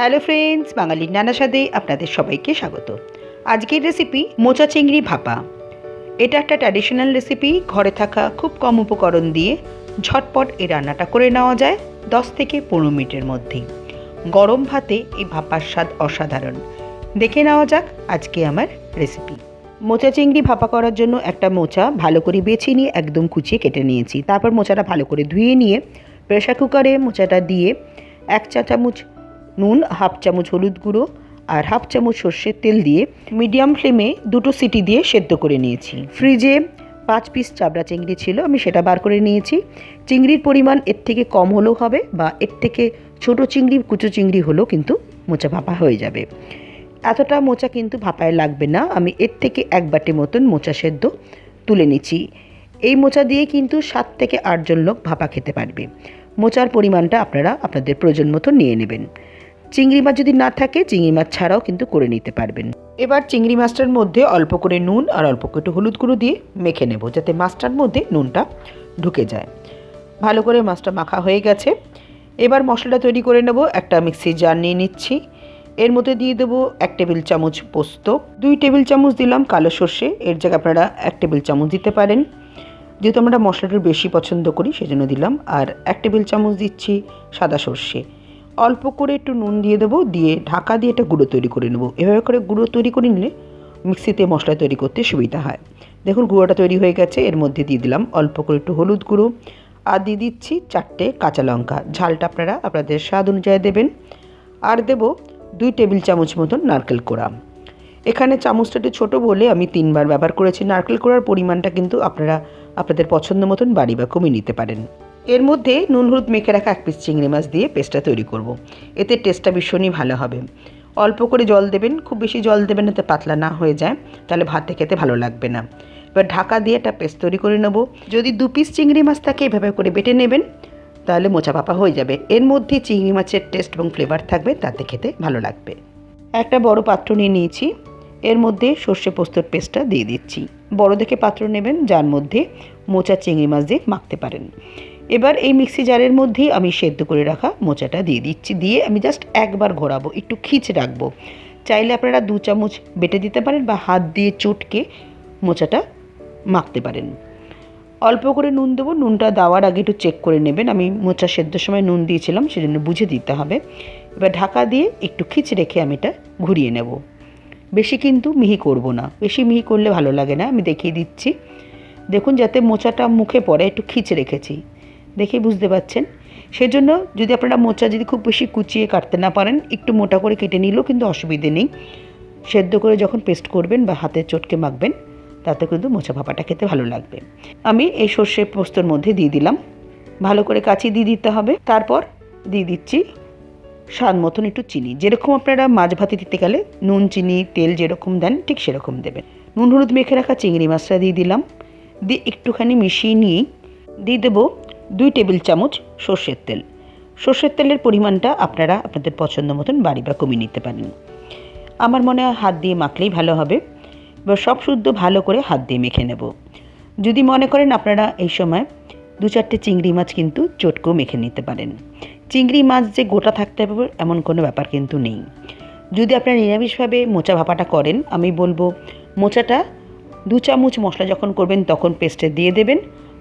Hello friends বাঙালির নানা স্বাদে আপনাদের সবাইকে স্বাগত। আজকের রেসিপি মোচা চিংড়ি ভাপা। এটা একটা ট্র্যাডিশনাল রেসিপি ঘরে থাকা খুব কম উপকরণ দিয়ে ঝটপট এই রান্নাটা করে নেওয়া যায় দশ থেকে পনেরো মিনিটের মধ্যেই। গরম ভাতে এই ভাপার স্বাদ অসাধারণ। দেখে নেওয়া যাক আজকে আমার রেসিপি মোচা চিংড়ি ভাপা করার জন্য একটা মোচা ভালো করে বেছে নিয়ে একদম কুচিয়ে কেটে নিয়েছি। তারপর মোচাটা ভালো করে ধুয়ে নিয়ে প্রেশার কুকারে মোচাটা দিয়ে এক চা চামচ নুন, হাফ চামচ হলুদ গুঁড়ো আর হাফ চামচ সর্ষের তেল দিয়ে মিডিয়াম ফ্লেমে দুটো সিটি দিয়ে সেদ্ধ করে নিয়েছি। ফ্রিজে পাঁচ পিস চাবড়া চিংড়ি ছিল, আমি সেটা বার করে নিয়েছি। চিংড়ির পরিমাণ এর থেকে কম হলেও হবে বা এর থেকে ছোট চিংড়ি, কুচো চিংড়ি হলেও কিন্তু মোচা ভাপা হয়ে যাবে। এতটা মোচা কিন্তু ভাপায় লাগবে না, আমি এর থেকে এক বাটি মতন মোচা সেদ্ধ তুলে নিচ্ছি। এই মোচা দিয়ে কিন্তু সাত থেকে আটজন লোক ভাপা খেতে পারবে। মোচার পরিমাণটা আপনারা আপনাদের প্রয়োজন মতো নিয়ে নেবেন। চিংড়ি মাছ যদি না থাকে, চিংড়ি মাছ ছাড়াও কিন্তু করে নিতে পারবেন। এবার চিংড়ি মাছটার মধ্যে অল্প করে নুন আর অল্প করে একটু হলুদ গুঁড়ো দিয়ে মেখে নেব, যাতে মাছটার মধ্যে নুনটা ঢুকে যায়। ভালো করে মাছটা মাখা হয়ে গেছে। এবার মশলাটা তৈরি করে নেব, একটা মিক্সি জার নিয়ে নিচ্ছি। এর মধ্যে দিয়ে দেবো এক টেবিল চামচ পোস্ত। দুই টেবিল চামচ দিলাম কালো সর্ষে, এর জায়গায় আপনারা এক টেবিল চামচ দিতে পারেন। যেহেতু আমরা মশলাটা বেশি পছন্দ করি, সেজন্য দিলাম। আর এক টেবিল চামচ দিচ্ছি সাদা সর্ষে। অল্প করে একটু নুন দিয়ে দেবো, দিয়ে ঢাকা দিয়ে একটা গুঁড়ো তৈরি করে নেব। এভাবে করে গুঁড়ো তৈরি করে নিলে মিক্সিতে মশলা তৈরি করতে সুবিধা হয়। দেখুন, গুঁড়োটা তৈরি হয়ে গেছে। এর মধ্যে দিয়ে দিলাম অল্প করে একটু হলুদ গুঁড়ো। আর দিয়ে দিচ্ছি চারটে কাঁচা লঙ্কা। ঝালটা আপনারা আপনাদের স্বাদ অনুযায়ী দেবেন। আর দেব দুই টেবিল চামচ মতন নারকেল কোড়া। এখানে চামচটা একটু ছোটো বলে আমি তিনবার ব্যবহার করেছি। নারকেল কোড়ার পরিমাণটা কিন্তু আপনারা আপনাদের পছন্দ মতন বাড়ি বা কমিয়ে নিতে পারেন। এর মধ্যে নুন হলুদ মেখে রাখা এক পিস চিংড়ি মাছ দিয়ে পেস্টটা তৈরি করব। এতে টেস্টটা ভীষণই ভালো হবে। অল্প করে জল দেবেন, খুব বেশি জল দেবেন যাতে পাতলা না হয়ে যায়, তাহলে ভাতে খেতে ভালো লাগবে না। এবার ঢাকা দিয়ে একটা পেস্ট তৈরি করে নেব। যদি দু পিস চিংড়ি মাছ থাকে, এভাবে করে বেটে নেবেন, তাহলে মোচা পাপা হয়ে যাবে। এর মধ্যে চিংড়ি মাছের টেস্ট এবং ফ্লেভার থাকবে, তাতে খেতে ভালো লাগবে। একটা বড় পাত্র নিয়ে নিয়েছি। এর মধ্যে সর্ষে পোস্তর পেস্টটা দিয়ে দিচ্ছি। বড় দেখে পাত্র নেবেন, যার মধ্যে মোচা চিংড়ি মাছ দিয়ে মাখতে পারেন। এবার এই মিক্সি জারের মধ্যেই আমি সেদ্ধ করে রাখা মোচাটা দিয়ে দিচ্ছি। দিয়ে আমি জাস্ট একবার ঘোরাবো, একটু খিচ রাখব। চাইলে আপনারা দু চামচ বেটে দিতে পারেন বা হাত দিয়ে চটকে মোচাটা মাখতে পারেন। অল্প করে নুন দেবো, নুনটা দেওয়ার আগে একটু চেক করে নেবেন। আমি মোচা সেদ্ধর সময় নুন দিয়েছিলাম, সেজন্য বুঝে দিতে হবে। এবার ঢাকা দিয়ে একটু খিচ রেখে আমি এটা ঘুরিয়ে নেব। বেশি কিন্তু মিহি করব না, বেশি মিহি করলে ভালো লাগে না। আমি দেখিয়ে দিচ্ছি। দেখুন যাতে মোচাটা মুখে পড়ে, একটু খিচ রেখেছি। দেখে বুঝতে পাচ্ছেন সেজন্য যদি আপনারা মোচা যদি খুব বেশি কুচিয়ে কাটতে না পারেন, একটু মোটা করে কেটে নিলেও কিন্তু অসুবিধে নেই। সেদ্ধ করে যখন পেস্ট করবেন বা হাতে চটকে মাখবেন, তাতে কিন্তু মোচা ভাপাটা খেতে ভালো লাগবে। আমি এই সর্ষে পোস্তর মধ্যে দিয়ে দিলাম। ভালো করে কাচি দিয়ে দিতে হবে। তারপর দিয়ে দিচ্ছি স্বাদ মতন একটু চিনি। যেরকম আপনারা মাছ ভাতে দিতে গেলে নুন, চিনি, তেল যেরকম দেন, ঠিক সেরকম দেবেন। নুন, হলুদ মেখে রাখা চিংড়ি মাছটা দিয়ে দিলাম। দিয়ে একটুখানি মিশিয়ে নিয়ে দিয়ে দেবো দুই টেবিল চামচ সর্ষের তেল। সর্ষের তেলের পরিমাণটা আপনারা আপনাদের পছন্দ মতন বাড়ি বা কমিয়ে নিতে পারেন। আমার মনে হয় হাত দিয়ে মাখলেই ভালো হবে। বা সব শুদ্ধ ভালো করে হাত দিয়ে মেখে নেব। যদি মনে করেন আপনারা এই সময় দু চারটে চিংড়ি মাছ কিন্তু চটকেও মেখে নিতে পারেন। চিংড়ি মাছ যে গোটা থাকতে হবে এমন কোনো ব্যাপার কিন্তু নেই। যদি আপনারা নিরামিষভাবে মোচা ভাপাটা করেন, আমি বলব মোচাটা দু চামচ মশলা যখন করবেন তখন পেস্টে দিয়ে দেবেন।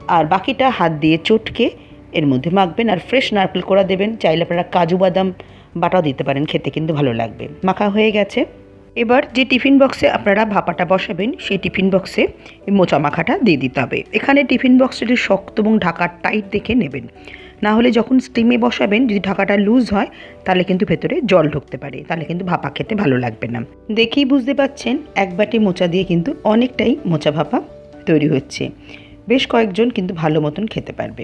আর বাকিটা হাত দিয়ে চটকে এর মধ্যে মাখবেন আর ফ্রেশ নারকেল কোড়া দেবেন। চাইলে আপনারা কাজু বাদাম বাটাও দিতে পারেন, খেতে কিন্তু ভালো লাগবে। মাখা হয়ে গেছে। এবার যে টিফিন বক্সে আপনারা ভাপাটা বসাবেন, সেই টিফিন বক্সে মোচা মাখাটা দিয়ে দিতে হবে। এখানে টিফিন বক্সটা শক্ত এবং ঢাকার টাইট দেখে নেবেন। না হলে যখন স্টিমে বসাবেন, যদি ঢাকাটা লুজ হয়, তাহলে কিন্তু ভেতরে জল ঢুকতে পারে। তাহলে কিন্তু ভাপা খেতে ভালো লাগবে না। দেখেই বুঝতে পাচ্ছেন, এক বাটি মোচা দিয়ে কিন্তু অনেকটাই মোচা ভাপা তৈরি হচ্ছে। বেশ কয়েকজন কিন্তু ভালো মতন খেতে পারবে।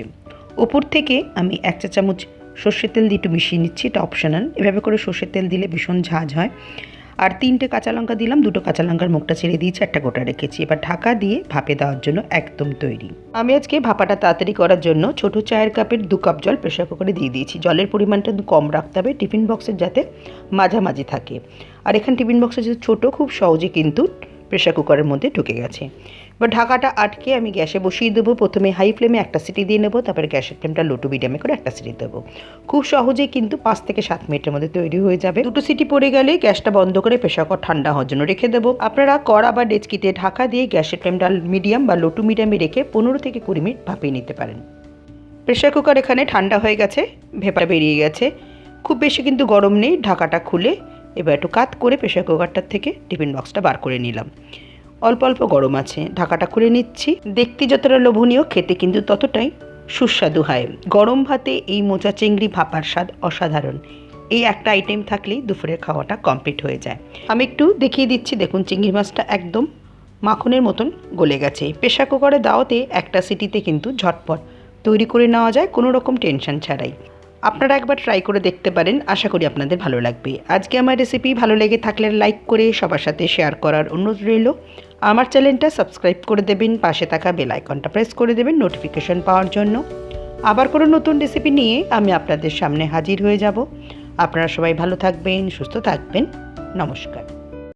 ওপর থেকে আমি এক চা চামচ সর্ষের তেল দিয়ে একটু মিশিয়ে নিচ্ছি, এটা অপশনাল এভাবে করে সর্ষের তেল দিলে ভীষণ ঝাঁঝ হয়। আর তিনটে কাঁচা লঙ্কা দিলাম, দুটো কাঁচা লঙ্কার মুখটা ছেড়ে দিয়েছি, একটা গোটা রেখেছি। এবার ঢাকা দিয়ে ভাপে দেওয়ার জন্য একদম তৈরি। আমি আজকে ভাপাটা তাড়াতাড়ি করার জন্য ছোট চায়ের কাপের দু কাপ জল প্রেশার কুকারে দিয়ে দিয়েছি। জলের পরিমাণটা একটু কম রাখতে হবে, টিফিন বক্সের যাতে মাঝামাঝি থাকে। আর এখানে টিফিন বক্সের যেহেতু ছোটো, খুব সহজে কিন্তু প্রেশার কুকারের মধ্যে ঢুকে গেছে। এবার ঢাকাটা আটকে আমি গ্যাসে বসিয়ে দেবো। প্রথমে হাই ফ্লেমে একটা সিটি দিয়ে নেব, তারপরে গ্যাসের ফ্লেমটা লো টু মিডিয়ামে করে একটা সিটি দেবো। খুব সহজেই কিন্তু পাঁচ থেকে সাত মিনিটের মধ্যে তৈরি হয়ে যাবে। দুটো সিটি পড়ে গেলে গ্যাসটা বন্ধ করে প্রেশার কুকার ঠান্ডা হওয়ার জন্য রেখে দেবো। আপনারা কড়া বা ডেচকিতে ঢাকা দিয়ে গ্যাসের ফ্লেমটা মিডিয়াম বা লো টু মিডিয়ামে রেখে পনেরো থেকে কুড়ি মিনিট ভাপিয়ে নিতে পারেন। প্রেশার কুকার এখানে ঠান্ডা হয়ে গেছে ভেপা বেরিয়ে গেছে। খুব বেশি কিন্তু গরম নেই, ঢাকাটা খুলে এবার একটু কাত করে প্রেশার কুকারটার থেকে টিফিন বক্সটা বার করে নিলাম। অল্প অল্প গরম আছে। ঢাকাটা খুলে নিচ্ছি। দেখতে যতটা লোভনীয়, খেতে কিন্তু ততটাই সুস্বাদু হয়। গরম ভাতে এই মোচা চিংড়ি ভাপার স্বাদ অসাধারণ। এই একটা আইটেম থাকলেই দুপুরের খাওয়াটা কমপ্লিট হয়ে যায়। আমি একটু দেখিয়ে দিচ্ছি, দেখুন চিংড়ি মাছটা একদম মাখনের মতন গলে গেছে। প্রেশার কুকারে দাওয়াতে একটা সিটিতে কিন্তু ঝটপট তৈরি করে নেওয়া যায়, কোনো রকম টেনশন ছাড়াই। আপনারা একবার ট্রাই করে দেখতে পারেন, আশা করি আপনাদের ভালো লাগবে। আজকে আমার রেসিপি ভালো লেগে থাকলে লাইক করে সবার সাথে শেয়ার করার অনুরোধ রইল। আমার চ্যানেলটা সাবস্ক্রাইব করে দেবেন, পাশে থাকা বেল আইকনটা প্রেস করে দেবেন নোটিফিকেশন পাওয়ার জন্য। আবার কোনো নতুন রেসিপি নিয়ে আমি আপনাদের সামনে হাজির হয়ে যাব। আপনারা সবাই ভালো থাকবেন, সুস্থ থাকবেন। নমস্কার।